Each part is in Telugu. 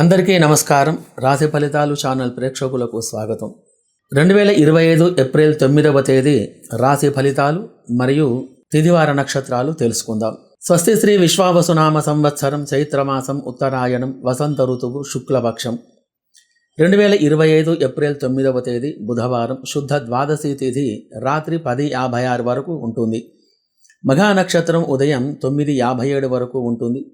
అందరికీ నమస్కారం. రాశి ఫలితాలు ఛానల్ ప్రేక్షకులకు స్వాగతం. రెండు వేల ఇరవై ఐదు ఏప్రిల్ తొమ్మిదవ తేదీ రాశి ఫలితాలు మరియు తిదివార నక్షత్రాలు తెలుసుకుందాం. స్వస్తి శ్రీ విశ్వావసునామ సంవత్సరం చైత్రమాసం ఉత్తరాయణం వసంత ఋతువు శుక్లపక్షం. రెండు వేల ఇరవై ఐదు ఏప్రిల్ తొమ్మిదవ తేదీ బుధవారం శుద్ధ ద్వాదశి తిథి రాత్రి పది యాభై ఆరు వరకు ఉంటుంది. మఘా నక్షత్రం ఉదయం తొమ్మిది యాభై ఏడు వరకు ఉంటుంది.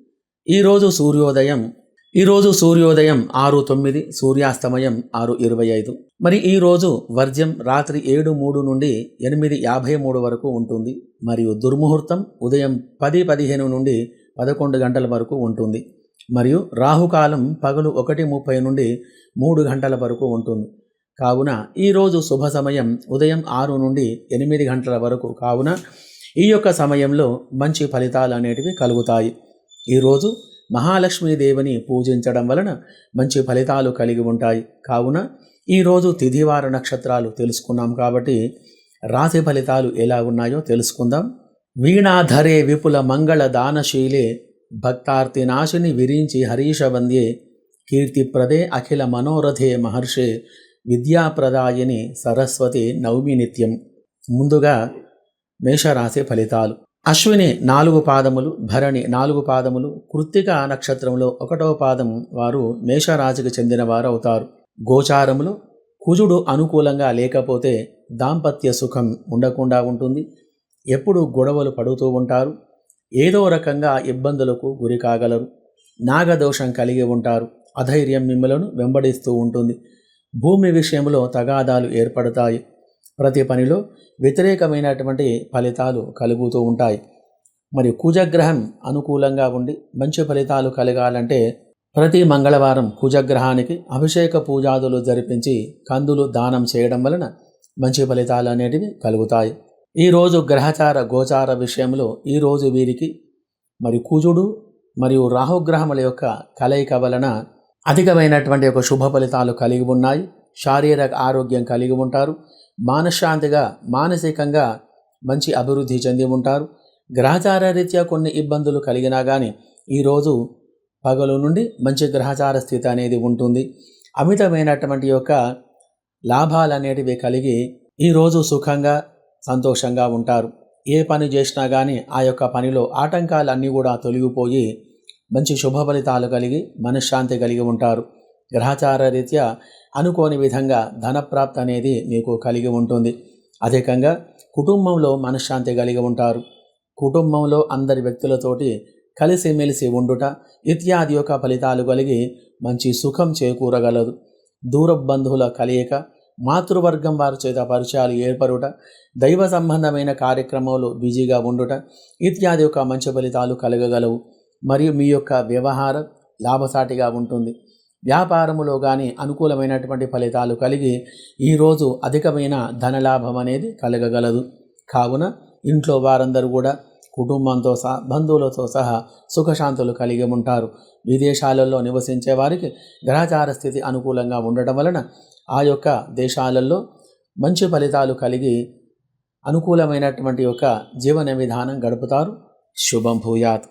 ఈరోజు సూర్యోదయం ఈరోజు సూర్యోదయం ఆరు తొమ్మిది సూర్యాస్తమయం ఆరు ఇరవై ఐదు. మరి ఈరోజు వర్జ్యం రాత్రి ఏడు మూడు నుండి ఎనిమిది యాభై మూడు వరకు ఉంటుంది. మరియు దుర్ముహూర్తం ఉదయం పది పదిహేను నుండి పదకొండు గంటల వరకు ఉంటుంది. మరియు రాహుకాలం పగలు ఒకటి ముప్పై నుండి మూడు గంటల వరకు ఉంటుంది. కావున ఈరోజు శుభ సమయం ఉదయం ఆరు నుండి ఎనిమిది గంటల వరకు. కావున ఈ యొక్క సమయంలో మంచి ఫలితాలు అనేటివి కలుగుతాయి. ఈరోజు మహాలక్ష్మీదేవిని పూజించడం వలన మంచి ఫలితాలు కలిగి ఉంటాయి. కావున ఈరోజు తిథివార నక్షత్రాలు తెలుసుకున్నాం కాబట్టి రాశి ఫలితాలు ఎలా ఉన్నాయో తెలుసుకుందాం. వీణాధరే విపుల మంగళ దానశీలే భక్తార్తి నాశిని విరించి హరీషవంద్యే కీర్తిప్రదే అఖిల మనోరథే మహర్షే విద్యాప్రదాయిని సరస్వతి నవమి నిత్యం. ముందుగా మేషరాశి ఫలితాలు. అశ్విని నాలుగు పాదములు భరణి నాలుగు పాదములు కృత్తిక నక్షత్రంలో ఒకటవ పాదం వారు మేషరాశికి చెందిన వారు అవుతారు గోచారములు కుజుడు అనుకూలంగా లేకపోతే దాంపత్య సుఖం ఉండకుండా ఉంటుంది. ఎప్పుడు గొడవలు పడుతూ ఉంటారు. ఏదో రకంగా ఇబ్బందులకు గురి కాగలరు. నాగదోషం కలిగి ఉంటారు. అధైర్యం మిమ్మలను వెంబడిస్తూ ఉంటుంది. భూమి విషయంలో తగాదాలు ఏర్పడతాయి. ప్రతి పనిలో వ్యతిరేకమైనటువంటి ఫలితాలు కలుగుతూ ఉంటాయి. మరి కుజగ్రహం అనుకూలంగా ఉండి మంచి ఫలితాలు కలగాలంటే ప్రతి మంగళవారం కుజగ్రహానికి అభిషేక పూజాదులు జరిపించి కందులు దానం చేయడం వలన మంచి ఫలితాలు అనేటివి కలుగుతాయి. ఈరోజు గ్రహచార గోచార విషయంలో ఈరోజు వీరికి మరి కుజుడు మరియు రాహుగ్రహముల యొక్క కలయిక వలన అధికమైనటువంటి ఒక శుభ ఫలితాలు కలిగి ఉన్నాయి. శారీరక ఆరోగ్యం కలిగి ఉంటారు. మానశాంతిగా మానసికంగా మంచి అభివృద్ధి చెంది ఉంటారు. గ్రహచార రీత్యా కొన్ని ఇబ్బందులు కలిగినా కానీ ఈరోజు పగలు నుండి మంచి గ్రహచార స్థితి అనేది ఉంటుంది. అమితమైనటువంటి యొక్క లాభాలు అనేటివి కలిగి ఈరోజు సుఖంగా సంతోషంగా ఉంటారు. ఏ పని చేసినా కానీ ఆ యొక్క పనిలో ఆటంకాలన్నీ కూడా తొలగిపోయి మంచి శుభ ఫలితాలు కలిగి మనశ్శాంతి కలిగి ఉంటారు. గ్రహచార రీత్యా అనుకోని విధంగా ధనప్రాప్తి అనేది మీకు కలిగి ఉంటుంది. అధికంగా కుటుంబంలో మనశ్శాంతి కలిగి ఉంటారు. కుటుంబంలో అందరి వ్యక్తులతోటి కలిసిమెలిసి ఉండుట ఇత్యాది యొక్క ఫలితాలు కలిగి మంచి సుఖం చేకూరగలదు. దూర బంధువుల కలయిక మాతృవర్గం వారి చేత పరిచయాలు ఏర్పడుట దైవ సంబంధమైన కార్యక్రమాలు బిజీగా ఉండుట ఇత్యాది యొక్క మంచి ఫలితాలు కలగగలవు. మరియు మీ యొక్క వ్యవహారం లాభసాటిగా ఉంటుంది. వ్యాపారములో కానీ అనుకూలమైనటువంటి ఫలితాలు కలిగి ఈరోజు అధికమైన ధనలాభం అనేది కలగగలదు. కావున ఇంట్లో వారందరూ కూడా కుటుంబంతో సహా బంధువులతో సహా సుఖశాంతులు కలిగి ఉంటారు. విదేశాలలో నివసించే వారికి గ్రహచార స్థితి అనుకూలంగా ఉండటం వలన ఆ యొక్క దేశాలలో మంచి ఫలితాలు కలిగి అనుకూలమైనటువంటి యొక్క జీవన విధానం గడుపుతారు. శుభం భూయాత్.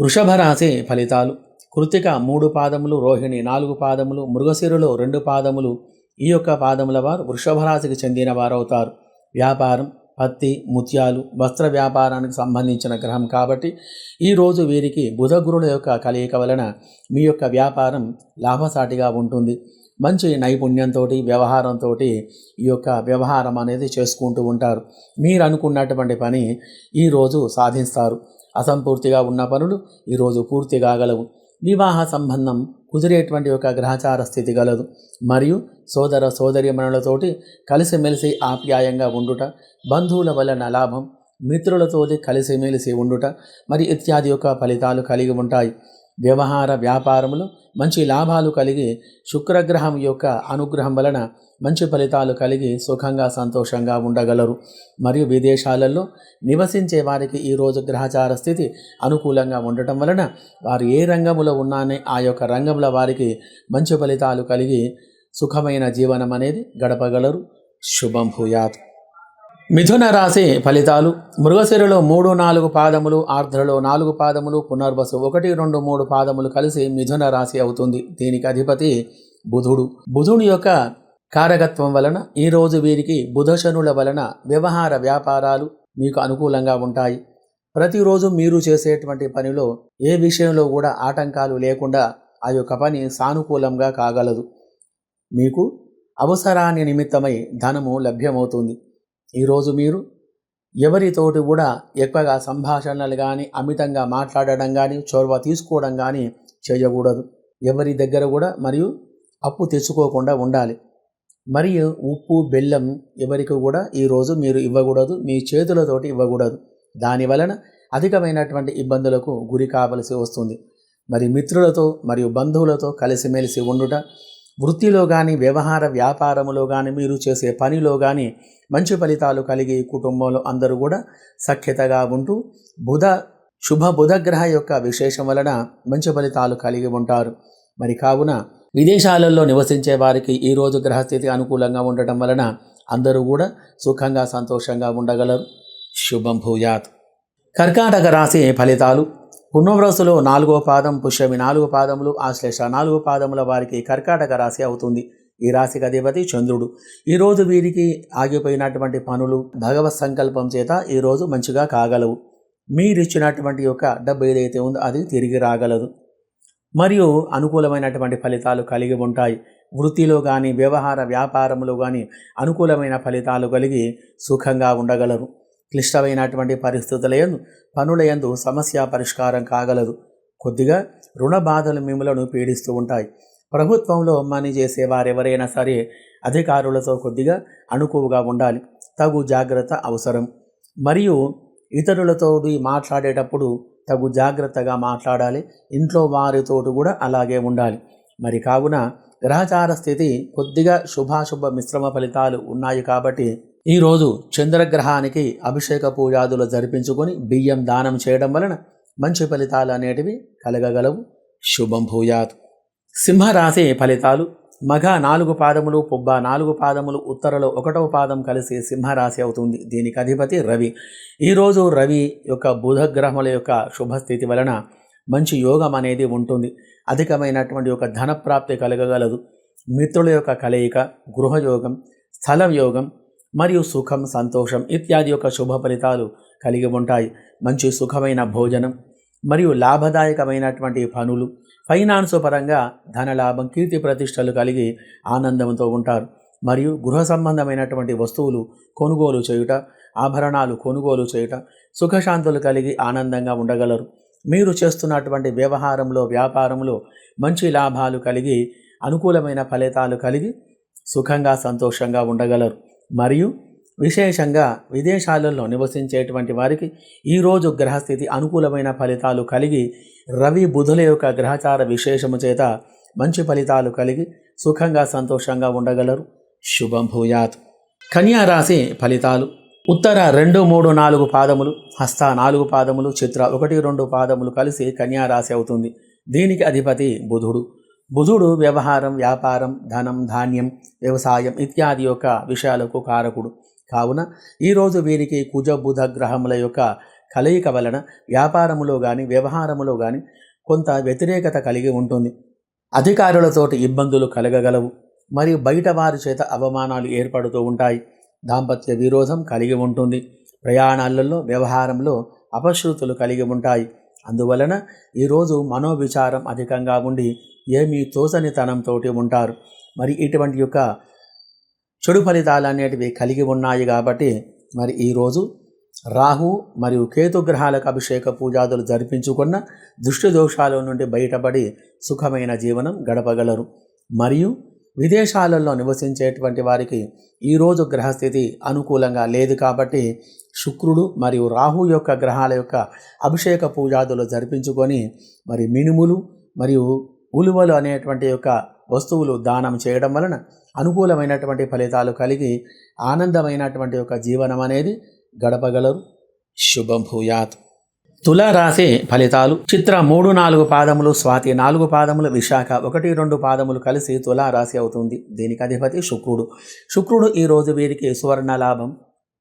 వృషభ రాశి ఫలితాలు. కృతిక మూడు పాదములు రోహిణి నాలుగు పాదములు మృగశిరులు రెండు పాదములు. ఈ యొక్క పాదముల వారు వృషభరాశికి చెందిన వారవుతారు. వ్యాపారం పత్తి ముత్యాలు వస్త్ర వ్యాపారానికి సంబంధించిన గ్రహం కాబట్టి ఈరోజు వీరికి బుధగురుల యొక్క కలయిక వలన మీ యొక్క వ్యాపారం లాభసాటిగా ఉంటుంది. మంచి నైపుణ్యంతో వ్యవహారంతో ఈ యొక్క వ్యవహారం అనేది చేసుకుంటూ ఉంటారు. మీరు అనుకున్నటువంటి పని ఈరోజు సాధిస్తారు. అసంపూర్తిగా ఉన్న పనులు ఈరోజు పూర్తి కాగలవు. వివాహ సంబంధం కుదిరేటువంటి ఒక గ్రహచార స్థితి గలదు. మరియు సోదర సోదరిమణులతోటి కలిసిమెలిసి ఆప్యాయంగా ఉండుట బంధువుల వలన లాభం మిత్రులతోటి కలిసిమెలిసి ఉండుట మరి ఇత్యాది యొక్క ఫలితాలు కలిగి ఉంటాయి. వ్యవహార వ్యాపారములు మంచి లాభాలు కలిగి శుక్రగ్రహం యొక్క అనుగ్రహం వలన మంచి ఫలితాలు కలిగి సుఖంగా సంతోషంగా ఉండగలరు. మరియు విదేశాలలో నివసించే వారికి ఈరోజు గ్రహచార స్థితి అనుకూలంగా ఉండటం వలన వారు ఏ రంగంలో ఉన్నానే ఆ యొక్క రంగంలో వారికి మంచి ఫలితాలు కలిగి సుఖమైన జీవనం అనేది గడపగలరు. శుభం భూయాత్. మిథున రాశి ఫలితాలు మృగశిరలో మూడు నాలుగు పాదములు ఆర్ధ్రలో నాలుగు పాదములు పునర్వసు ఒకటి రెండు మూడు పాదములు కలిసి మిథున రాశి అవుతుంది. దీనికి అధిపతి బుధుడు. బుధుని యొక్క కారకత్వం వలన ఈరోజు వీరికి బుధశనుల వలన వ్యవహార వ్యాపారాలు మీకు అనుకూలంగా ఉంటాయి. ప్రతిరోజు మీరు చేసేటువంటి పనిలో ఏ విషయంలో కూడా ఆటంకాలు లేకుండా ఆ యొక్క పని సానుకూలంగా కాగలదు. మీకు అవసరాన్ని నిమిత్తమై ధనము లభ్యమవుతుంది. ఈరోజు మీరు ఎవరితోటి కూడా ఎక్కువగా సంభాషణలు కానీ అమితంగా మాట్లాడడం కానీ చొరవ తీసుకోవడం కానీ చేయకూడదు. ఎవరి దగ్గర కూడా మరియు అప్పు తెచ్చుకోకుండా ఉండాలి. మరియు ఉప్పు బెల్లం ఎవరికి కూడా ఈరోజు మీరు ఇవ్వకూడదు మీ చేతులతోటి ఇవ్వకూడదు. దాని వలన అధికమైనటువంటి ఇబ్బందులకు గురి కావలసి వస్తుంది. మరి మిత్రులతో మరియు బంధువులతో కలిసిమెలిసి ఉండుట వృత్తిలో కానీ వ్యవహార వ్యాపారములో కానీ మీరు చేసే పనిలో కానీ మంచి ఫలితాలు కలిగి కుటుంబంలో అందరూ కూడా సఖ్యతగా ఉంటూ బుధ శుభ బుధగ్రహ యొక్క విశేషం వలన మంచి ఫలితాలు కలిగి ఉంటారు. మరి కావున విదేశాలలో నివసించే వారికి ఈరోజు గ్రహస్థితి అనుకూలంగా ఉండటం వలన అందరూ కూడా సుఖంగా సంతోషంగా ఉండగలరు. శుభం భూయాత్. కర్కాటక రాశి ఫలితాలు పుణ్యవ్రసులో నాలుగో పాదం పుష్యమి నాలుగు పాదములు ఆశ్లేష నాలుగు పాదముల వారికి కర్కాటక రాశి అవుతుంది. ఈ రాశికి అధిపతి చంద్రుడు. ఈరోజు వీరికి ఆగిపోయినటువంటి పనులు భగవత్ సంకల్పం చేత ఈరోజు మంచిగా కాగలవు. మీరిచ్చినటువంటి యొక్క డబ్బు ఏదైతే ఉందో అది తిరిగి రాగలదు. మరియు అనుకూలమైనటువంటి ఫలితాలు కలిగి ఉంటాయి. వృత్తిలో కానీ వ్యవహార వ్యాపారంలో కానీ అనుకూలమైన ఫలితాలు కలిగి సుఖంగా ఉండగలరు. క్లిష్టమైనటువంటి పరిస్థితుల పనులయందు పనుల యందు సమస్య పరిష్కారం కాగలదు. కొద్దిగా రుణ బాధలు మిమ్మలను పీడిస్తూ ఉంటాయి. ప్రభుత్వంలో పని చేసే వారెవరైనా సరే అధికారులతో కొద్దిగా అణుకువగా ఉండాలి. తగు జాగ్రత్త అవసరం. మరియు ఇతరులతో మాట్లాడేటప్పుడు తగు జాగ్రత్తగా మాట్లాడాలి. ఇంట్లో వారితోటి కూడా అలాగే ఉండాలి. మరి కావున గ్రహచార స్థితి కొద్దిగా శుభాశుభ మిశ్రమ ఫలితాలు ఉన్నాయి కాబట్టి ఈరోజు చంద్రగ్రహానికి అభిషేక పూజాదులు జరిపించుకొని బియ్యం దానం చేయడం వలన మంచి ఫలితాలు అనేటివి కలగగలవు. శుభం భూయాత్. సింహరాశి ఫలితాలు. మగ నాలుగు పాదములు పుబ్బ నాలుగు పాదములు ఉత్తరలో ఒకటవ పాదం కలిసి సింహరాశి అవుతుంది. దీనికి అధిపతి రవి. ఈరోజు రవి యొక్క బుధగ్రహముల యొక్క శుభస్థితి వలన మంచి యోగం అనేది ఉంటుంది. అధికమైనటువంటి ఒక ధనప్రాప్తి కలగగలదు. మిత్రుల యొక్క కలయిక గృహయోగం స్థలయోగం మరియు సుఖం సంతోషం ఇత్యాది యొక్క శుభ ఫలితాలు కలిగి ఉంటాయి. మంచి సుఖమైన భోజనం మరియు లాభదాయకమైనటువంటి పనులు. ఫైనాన్స్ పరంగా ధనలాభం కీర్తి ప్రతిష్టలు కలిగి ఆనందంతో ఉంటారు. మరియు గృహ సంబంధమైనటువంటి వస్తువులు కొనుగోలు చేయుట ఆభరణాలు కొనుగోలు చేయుట సుఖశాంతులు కలిగి ఆనందంగా ఉండగలరు. మీరు చేస్తున్నటువంటి వ్యవహారంలో వ్యాపారంలో మంచి లాభాలు కలిగి అనుకూలమైన ఫలితాలు కలిగి సుఖంగా సంతోషంగా ఉండగలరు. మరియు విశేషంగా విదేశాలలో నివసించేటువంటి వారికి ఈరోజు గ్రహస్థితి అనుకూలమైన ఫలితాలు కలిగి రవి బుధుల యొక్క గ్రహచార విశేషము చేత మంచి ఫలితాలు కలిగి సుఖంగా సంతోషంగా ఉండగలరు. శుభం భూయాత్. కన్యా రాశి ఫలితాలు. ఉత్తర రెండు మూడు నాలుగు పాదములు హస్త నాలుగు పాదములు చిత్ర ఒకటి రెండు పాదములు కలిసి కన్యా రాశి అవుతుంది. దీనికి అధిపతి బుధుడు. బుధుడు వ్యవహారం వ్యాపారం ధనం ధాన్యం వ్యవసాయం ఇత్యాది యొక్క విషయాలకు కారకుడు. కావున ఈరోజు వీరికి కుజ బుధ గ్రహముల యొక్క కలయిక వలన వ్యాపారములో కానీ వ్యవహారములో కానీ కొంత వ్యతిరేకత కలిగి ఉంటుంది. అధికారులతోటి ఇబ్బందులు కలగగలవు. మరియు బయట వారి చేత అవమానాలు ఏర్పడుతూ ఉంటాయి. దాంపత్య విరోధం కలిగి ఉంటుంది. ప్రయాణాలలో వ్యవహారంలో అపశృతులు కలిగి ఉంటాయి. అందువలన ఈరోజు మనోవిచారం అధికంగా ఉండి ఏమీ తోచనితనంతో ఉంటారు. మరి ఇటువంటి యొక్క చెడు ఫలితాలు అనేటివి కలిగి ఉన్నాయి కాబట్టి మరి ఈరోజు రాహు మరియు కేతు గ్రహాలకు అభిషేక పూజాదులు జరిపించుకున్న దృష్టి దోషాల నుండి బయటపడి సుఖమైన జీవనం గడపగలరు. మరియు విదేశాలలో నివసించేటువంటి వారికి ఈరోజు గ్రహస్థితి అనుకూలంగా లేదు కాబట్టి శుక్రుడు మరియు రాహు యొక్క గ్రహాల యొక్క అభిషేక పూజాదులు జరిపించుకొని మరి మినుములు మరియు ఉలువలు అనేటువంటి యొక్క వస్తువులు దానం చేయడం వలన అనుకూలమైనటువంటి ఫలితాలు కలిగి ఆనందమైనటువంటి యొక్క జీవనం అనేది గడపగలరు. శుభం భూయాత్. తులారాశి ఫలితాలు. చిత్ర మూడు నాలుగు పాదములు స్వాతి నాలుగు పాదములు విశాఖ ఒకటి రెండు పాదములు కలిసి తులారాశి అవుతుంది. దీనికి అధిపతి శుక్రుడు. శుక్రుడు ఈరోజు వీరికి సువర్ణ లాభం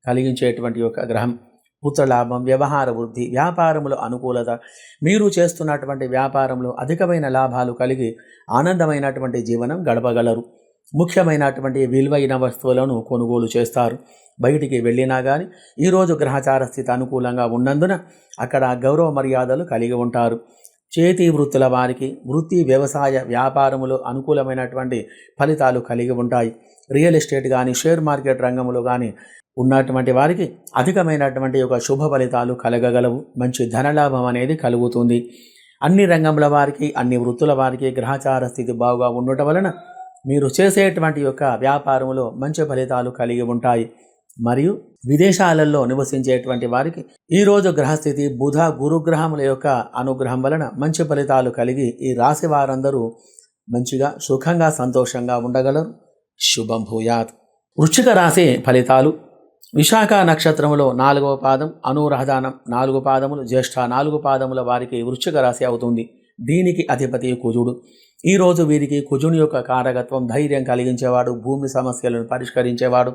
కలిగించేటువంటి ఒక గ్రహం. పుత్రలాభం వ్యవహార వృద్ధి వ్యాపారముల అనుకూలత. మీరు చేస్తున్నటువంటి వ్యాపారంలో అధికమైన లాభాలు కలిగి ఆనందమైనటువంటి జీవనం గడపగలరు. ముఖ్యమైనటువంటి విలువైన వస్తువులను కొనుగోలు చేస్తారు. బయటికి వెళ్ళినా కానీ ఈరోజు గ్రహచార స్థితి అనుకూలంగా ఉన్నందున అక్కడ గౌరవ మర్యాదలు కలిగి ఉంటారు. చేతి వృత్తుల వారికి వృత్తి వ్యవసాయ వ్యాపారములో అనుకూలమైనటువంటి ఫలితాలు కలిగి ఉంటాయి. రియల్ ఎస్టేట్ కానీ షేర్ మార్కెట్ రంగంలో కానీ ఉన్నటువంటి వారికి అధికమైనటువంటి ఒక శుభ ఫలితాలు కలగగలవు. మంచి ధనలాభం అనేది కలుగుతుంది. అన్ని రంగముల వారికి అన్ని వృత్తుల వారికి గ్రహచార స్థితి బాగా ఉండటం వలన మీరు చేసేటువంటి యొక్క వ్యాపారంలో మంచి ఫలితాలు కలిగి ఉంటాయి. మరియు విదేశాలలో నివసించేటువంటి వారికి ఈరోజు గ్రహస్థితి బుధ గురుగ్రహముల యొక్క అనుగ్రహం వలన మంచి ఫలితాలు కలిగి ఈ రాశి వారందరూ మంచిగా సుఖంగా సంతోషంగా ఉండగలరు. శుభం భూయాత్. వృశ్చిక రాశి ఫలితాలు. విశాఖ నక్షత్రములో నాలుగవ పాదం అనురాధానం నాలుగు పాదములు జ్యేష్ఠ నాలుగు పాదముల వారికి వృశ్చిక రాశి అవుతుంది. దీనికి అధిపతి కుజుడు. ఈరోజు వీరికి కుజుని యొక్క కారకత్వం ధైర్యం కలిగించేవాడు భూమి సమస్యలను పరిష్కరించేవాడు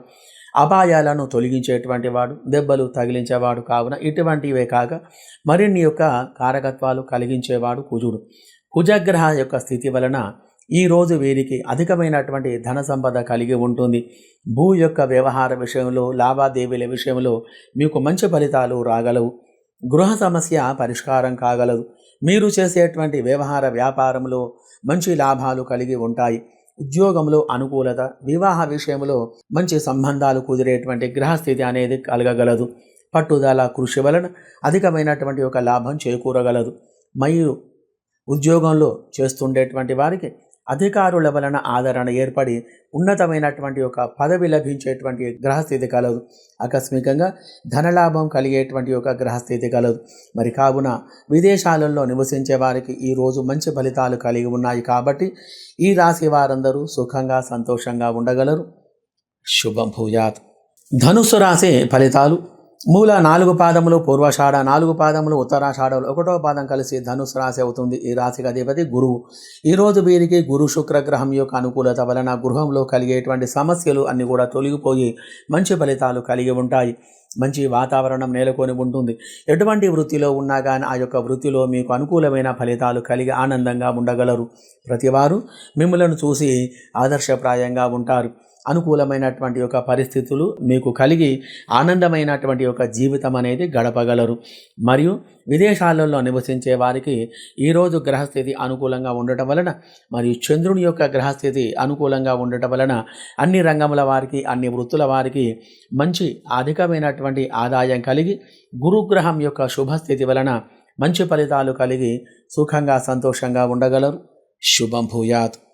అపాయాలను తొలగించేటువంటి వాడు దెబ్బలు తగిలించేవాడు కావున ఇటువంటివే కాక మరిన్ని యొక్క కారకత్వాలు కలిగించేవాడు కుజుడు. కుజగ్రహ యొక్క స్థితి వలన ఈ రోజు వీరికి అధికమైనటువంటి ధన సంపద కలిగి ఉంటుంది. భూ యొక్క వ్యవహార విషయంలో లావాదేవీల విషయంలో మీకు మంచి ఫలితాలు రాగలవు. గృహ సమస్య పరిష్కారం కాగలదు. మీరు చేసేటువంటి వ్యవహార వ్యాపారంలో మంచి లాభాలు కలిగి ఉంటాయి. ఉద్యోగంలో అనుకూలత వివాహ విషయంలో మంచి సంబంధాలు కుదిరేటువంటి గ్రహస్థితి అనేది కలగగలదు. పట్టుదల కృషి వలన అధికమైనటువంటి ఒక లాభం చేకూరగలదు. మరియు ఉద్యోగంలో చేస్తుండేటువంటి వారికి అధికారుల వలన ఆదరణ ఏర్పడి ఉన్నతమైనటువంటి ఒక పదవి లభించేటువంటి గ్రహస్థితి కలదు ఆకస్మికంగా ధనలాభం కలిగేటువంటి ఒక గ్రహస్థితి కలదు మరి కావున విదేశాలలో నివసించే వారికి ఈరోజు మంచి ఫలితాలు కలిగి ఉన్నాయి కాబట్టి ఈ రాశి వారందరూ సుఖంగా సంతోషంగా ఉండగలరు. శుభం భూయాత్. ధనుస్సు రాశి ఫలితాలు మూల నాలుగు పాదములు పూర్వషాఢ నాలుగు పాదములు ఉత్తరాషాఢలు ఒకటో పాదం కలిసి ధనుసు రాశి అవుతుంది ఈ రాశికి అధిపతి గురువు. ఈరోజు వీరికి గురు శుక్రగ్రహం యొక్క అనుకూలత వలన గృహంలో కలిగేటువంటి సమస్యలు అన్నీ కూడా తొలగిపోయి మంచి ఫలితాలు కలిగి ఉంటాయి. మంచి వాతావరణం నెలకొని ఉంటుంది. ఎటువంటి వృత్తిలో ఉన్నా కానీ ఆ యొక్క వృత్తిలో మీకు అనుకూలమైన ఫలితాలు కలిగి ఆనందంగా ఉండగలరు. ప్రతివారు మిమ్మలను చూసి ఆదర్శప్రాయంగా ఉంటారు. అనుకూలమైనటువంటి యొక్క పరిస్థితులు మీకు కలిగి ఆనందమైనటువంటి యొక్క జీవితం అనేది గడపగలరు. మరియు విదేశాలలో నివసించే వారికి ఈరోజు గ్రహస్థితి అనుకూలంగా ఉండటం వలన మరియు చంద్రుని యొక్క గ్రహస్థితి అనుకూలంగా ఉండటం వలన అన్ని రంగముల వారికి అన్ని వృత్తుల వారికి మంచి అధికమైనటువంటి ఆదాయం కలిగి గురుగ్రహం యొక్క శుభస్థితి వలన మంచి ఫలితాలు కలిగి సుఖంగా సంతోషంగా ఉండగలరు. శుభం భూయాత్.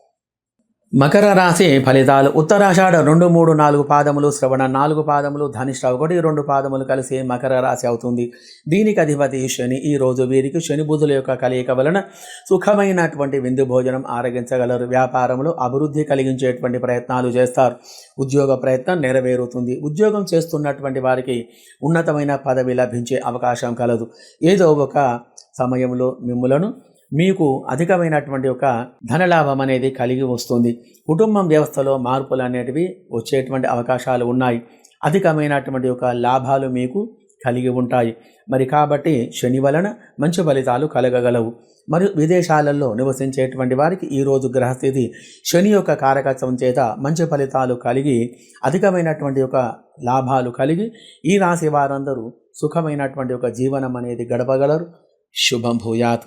మకర రాశి ఫలితాలు. ఉత్తరాషాఢ రెండు మూడు నాలుగు పాదములు శ్రవణ నాలుగు పాదములు ధనిష్ట ఒకటి రెండు పాదములు కలిసి మకర రాశి అవుతుంది. దీనికి అధిపతి శని. ఈ రోజు వీరికి శని బుధుల యొక్క కలయిక వలన సుఖమైనటువంటి విందు భోజనం ఆరగించగలరు. వ్యాపారంలో అభివృద్ధి కలిగించేటువంటి ప్రయత్నాలు చేస్తారు. ఉద్యోగ ప్రయత్నం నెరవేరుతుంది. ఉద్యోగం చేస్తున్నటువంటి వారికి ఉన్నతమైన పదవి లభించే అవకాశం కలదు. ఏదో ఒక సమయంలో మిమ్ములను మీకు అధికమైనటువంటి ఒక ధనలాభం అనేది కలిగి వస్తుంది. కుటుంబం వ్యవస్థలో మార్పులు అనేటివి వచ్చేటువంటి అవకాశాలు ఉన్నాయి. అధికమైనటువంటి ఒక లాభాలు మీకు కలిగి ఉంటాయి. మరి కాబట్టి శని వలన మంచి ఫలితాలు కలగగలవు. మరియు విదేశాలలో నివసించేటువంటి వారికి ఈరోజు గ్రహస్థితి శని యొక్క కారకత్వం చేత మంచి ఫలితాలు కలిగి అధికమైనటువంటి ఒక లాభాలు కలిగి ఈ రాశి వారందరూ సుఖమైనటువంటి ఒక జీవనం అనేది గడపగలరు. శుభం భూయాత్.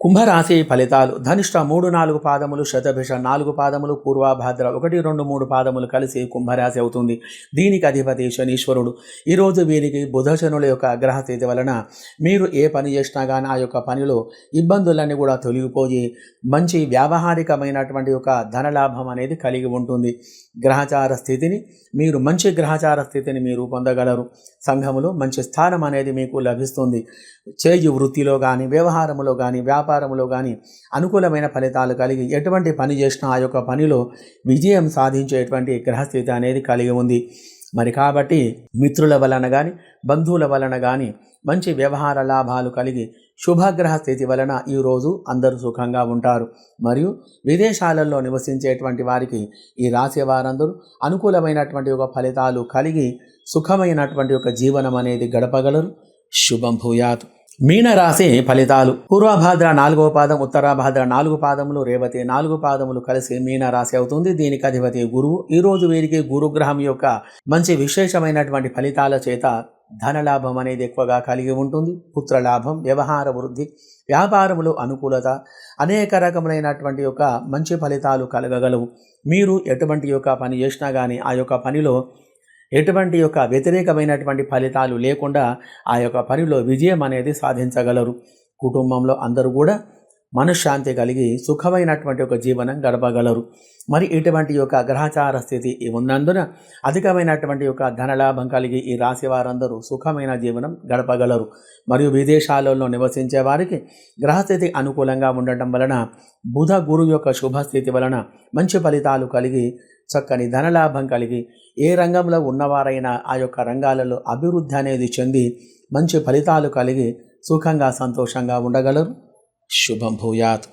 కుంభరాశి ఫలితాలు. ధనిష్ట మూడు నాలుగు పాదములు శతభిష నాలుగు పాదములు పూర్వాభాద్ర ఒకటి రెండు మూడు పాదములు కలిసి కుంభరాశి అవుతుంది. దీనికి అధిపతి శనీశ్వరుడు. ఈరోజు వీరికి బుధశనుల యొక్క అగ్రహస్థితి వలన మీరు ఏ పని చేసినా కానీ ఆ యొక్క పనిలో ఇబ్బందులన్నీ కూడా తొలగిపోయి మంచి వ్యావహారికమైనటువంటి ఒక ధనలాభం అనేది కలిగి ఉంటుంది. గ్రహచార స్థితిని మీరు మంచి గ్రహచార స్థితిని మీరు పొందగలరు. సంఘములో మంచి స్థానం అనేది మీకు లభిస్తుంది. చేయి వృత్తిలో కానీ వ్యవహారములో కానీ వ్యాపారంలో కానీ అనుకూలమైన ఫలితాలు కలిగి ఎటువంటి పని చేసినా ఆ యొక్క పనిలో విజయం సాధించేటువంటి గ్రహస్థితి అనేది కలిగి ఉంది. మరి కాబట్టి మిత్రుల వలన కానీ బంధువుల వలన కానీ మంచి వ్యవహార లాభాలు కలిగి శుభగ్రహ స్థితి వలన ఈరోజు అందరూ సుఖంగా ఉంటారు. మరియు విదేశాలలో నివసించేటువంటి వారికి ఈ రాసే వారందరూ అనుకూలమైనటువంటి ఒక ఫలితాలు కలిగి సుఖమైనటువంటి ఒక జీవనం అనేది గడపగలరు. శుభం భూయాత్. మీనరాశి ఫలితాలు. పూర్వభాద్ర నాలుగో పాదం ఉత్తరాభాద్ర నాలుగు పాదములు రేవతి నాలుగు పాదములు కలిసి మీనరాశి అవుతుంది. దీనికి అధిపతి గురువు. ఈరోజు వీరికి గురుగ్రహం యొక్క మంచి విశేషమైనటువంటి ఫలితాల చేత ధనలాభం అనేది ఎక్కువగా కలిగి ఉంటుంది. పుత్రలాభం వ్యవహార వృద్ధి వ్యాపారములు అనుకూలత అనేక రకములైనటువంటి యొక్క మంచి ఫలితాలు కలగగలవు. మీరు ఎటువంటి యొక్క పని చేసినా కానీ ఆ యొక్క పనిలో ఎటువంటి యొక్క వ్యతిరేకమైనటువంటి ఫలితాలు లేకుండా ఆ యొక్క పనిలో విజయం అనేది సాధించగలరు. కుటుంబంలో అందరూ కూడా మనశ్శాంతి కలిగి సుఖమైనటువంటి ఒక జీవనం గడపగలరు. మరి ఇటువంటి యొక్క గ్రహచార స్థితి ఉన్నందున అధికమైనటువంటి యొక్క ధనలాభం కలిగి ఈ రాశి వారందరూ సుఖమైన జీవనం గడపగలరు. మరియు విదేశాలలో నివసించే వారికి గ్రహస్థితి అనుకూలంగా ఉండటం వలన బుధ గురు యొక్క శుభస్థితి వలన మంచి ఫలితాలు కలిగి చక్కని ధనలాభం కలిగి ఏ రంగంలో ఉన్నవారైనా ఆ యొక్క రంగాలలో అభివృద్ధి అనేది చెంది మంచి ఫలితాలు కలిగి సుఖంగా సంతోషంగా ఉండగలరు. శుభం భూయాత్.